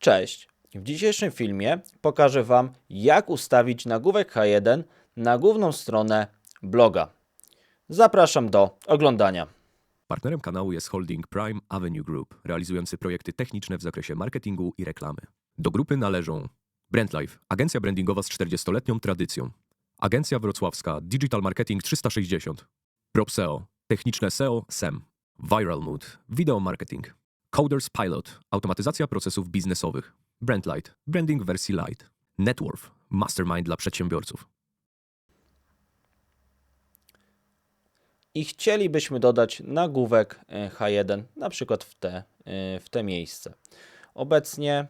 Cześć! W dzisiejszym filmie pokażę Wam, jak ustawić nagłówek H1 na główną stronę bloga. Zapraszam do oglądania. Partnerem kanału jest holding Prime Avenue Group, realizujący projekty techniczne w zakresie marketingu i reklamy. Do grupy należą Brandlife, agencja brandingowa z 40-letnią tradycją, agencja wrocławska Digital Marketing 360, PropSEO, techniczne SEO SEM, Viral Mood, wideo marketing, Coders Pilot, automatyzacja procesów biznesowych, Brandlight, branding wersji light, Networth, mastermind dla przedsiębiorców. I chcielibyśmy dodać nagłówek e, H1, na przykład w te, e, w te miejsce. Obecnie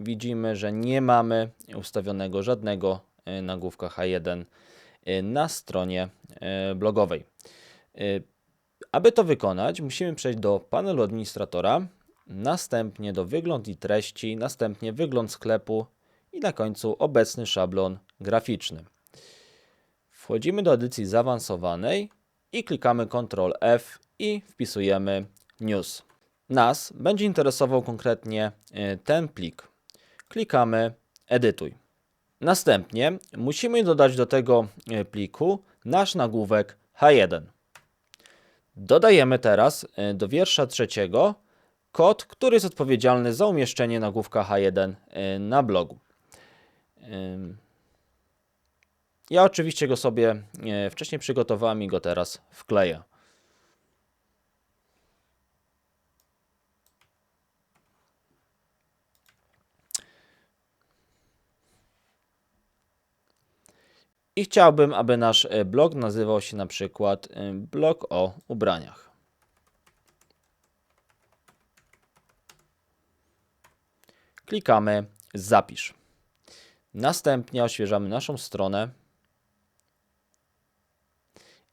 widzimy, że nie mamy ustawionego żadnego e, nagłówka H1 e, na stronie blogowej. Aby to wykonać, musimy przejść do panelu administratora, następnie do wygląd i treści, następnie wygląd sklepu i na końcu obecny szablon graficzny. Wchodzimy do edycji zaawansowanej i klikamy Ctrl F i wpisujemy news. Nas będzie interesował konkretnie e, ten plik. Klikamy edytuj. Następnie musimy dodać do tego e, pliku nasz nagłówek H1. Dodajemy teraz e, do wiersza trzeciego kod, który jest odpowiedzialny za umieszczenie nagłówka H1 e, na blogu. Ja oczywiście go sobie e, wcześniej przygotowałem i go teraz wkleję. I chciałbym, aby nasz e, blog nazywał się na przykład e, blog o ubraniach. Klikamy zapisz. Następnie odświeżamy naszą stronę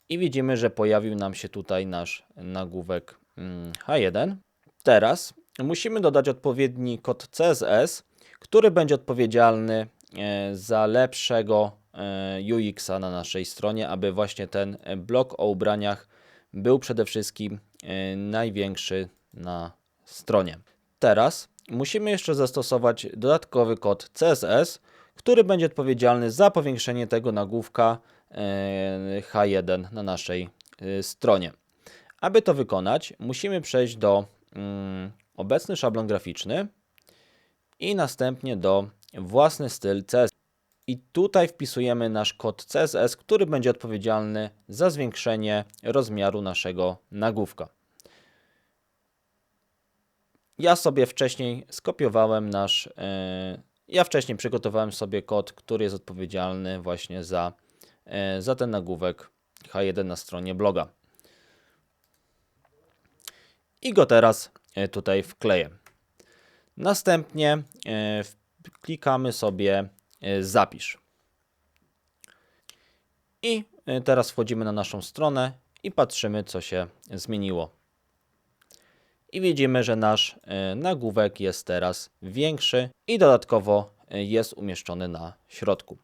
i widzimy, że pojawił nam się tutaj nasz nagłówek mm, H1. Teraz musimy dodać odpowiedni kod CSS, który będzie odpowiedzialny e, za lepszego e, UX-a na naszej stronie, aby właśnie ten blog o ubraniach był przede wszystkim e, największy na stronie. Teraz musimy jeszcze zastosować dodatkowy kod CSS, który będzie odpowiedzialny za powiększenie tego nagłówka e, H1 na naszej stronie. Aby to wykonać, musimy przejść do mm, obecny szablon graficzny i następnie do własny styl CSS. I tutaj wpisujemy nasz kod CSS, który będzie odpowiedzialny za zwiększenie rozmiaru naszego nagłówka. Ja sobie wcześniej skopiowałem nasz. e, ja wcześniej przygotowałem sobie kod, który jest odpowiedzialny właśnie za, e, za ten nagłówek H1 na stronie bloga. I go teraz e, tutaj wkleję. Następnie klikamy sobie zapisz. I e, teraz wchodzimy na naszą stronę i patrzymy, co się zmieniło i widzimy, że nasz e, nagłówek jest teraz większy i dodatkowo e, jest umieszczony na środku.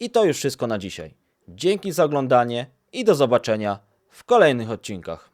I to już wszystko na dzisiaj. Dzięki za oglądanie i do zobaczenia w kolejnych odcinkach.